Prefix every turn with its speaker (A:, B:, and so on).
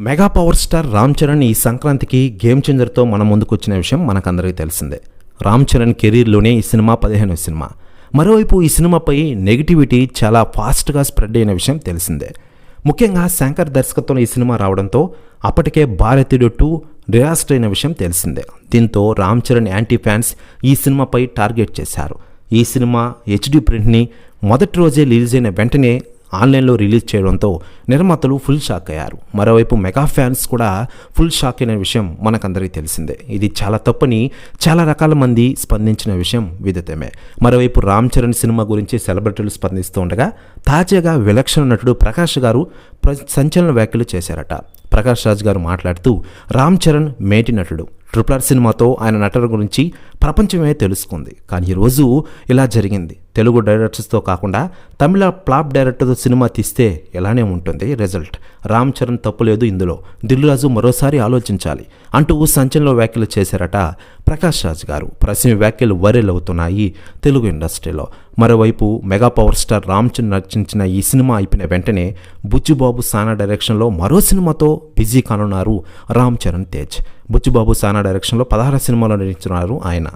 A: Mega power star Ram Charan ఈ సంక్రాంతికి game చేంజర్తో మన ముందుకు వచ్చిన విషయం మనకందరికీ తెలిసిందే. రామ్ చరణ్ కెరీర్లోనే ఈ సినిమా పదిహేను సినిమా. మరోవైపు ఈ సినిమాపై నెగిటివిటీ చాలా ఫాస్ట్గా స్ప్రెడ్ అయిన విషయం తెలిసిందే. ముఖ్యంగా శంకర్ దర్శకత్వంలో ఈ సినిమా రావడంతో అప్పటికే భారతీయుడు టూ డిరాస్టర్ అయిన విషయం తెలిసిందే. దీంతో రామ్ చరణ్ యాంటీ ఫ్యాన్స్ ఈ సినిమాపై టార్గెట్ చేశారు. ఈ సినిమా హెచ్డి ప్రింట్ని మొదటి రోజే రిలీజ్ అయిన వెంటనే ఆన్లైన్లో రిలీజ్ చేయడంతో నిర్మాతలు ఫుల్ షాక్ అయ్యారు. మరోవైపు మెగా ఫ్యాన్స్ కూడా ఫుల్ షాక్ అయిన విషయం మనకందరికీ తెలిసిందే. ఇది చాలా తప్పని చాలా రకాల మంది స్పందించిన విషయం విదితమే. మరోవైపు రామ్ చరణ్ సినిమా గురించి సెలబ్రిటీలు స్పందిస్తూ ఉండగా తాజాగా విలక్షణ నటుడు ప్రకాష్ గారు ప్ర- సంచలన వ్యాఖ్యలు చేశారట. ప్రకాష్ రాజ్ గారు మాట్లాడుతూ రామ్ చరణ్ మేటి నటుడు. ట్రిపుల్ ఆర్ సినిమాతో ఆయన నటన గురించి ప్రపంచమే తెలుసుకుంది. కానీ ఈరోజు ఇలా జరిగింది. తెలుగు డైరెక్టర్స్తో కాకుండా తమిళ ప్లాప్ డైరెక్టర్తో సినిమా తీస్తే ఎలానే ఉంటుంది రిజల్ట్. రామ్ చరణ్ తప్పులేదు ఇందులో. దిల్లురాజు మరోసారి ఆలోచించాలి అంటూ సంచలన వ్యాఖ్యలు చేశారట ప్రకాష్ రాజ్ గారు. ప్రశ్న వ్యాఖ్యలు వైరల్ అవుతున్నాయి తెలుగు ఇండస్ట్రీలో. మరోవైపు mega power star Ram Charan నటించిన ఈ సినిమా అయిపోయిన వెంటనే బుచ్చుబాబు సానా డైరెక్షన్లో మరో సినిమాతో బిజీ కానున్నారు రామ్ చరణ్ తేజ్. బుజ్జుబాబు సానా డైరెక్షన్లో పదహారు సినిమాలు నటించున్నారు ఆయన.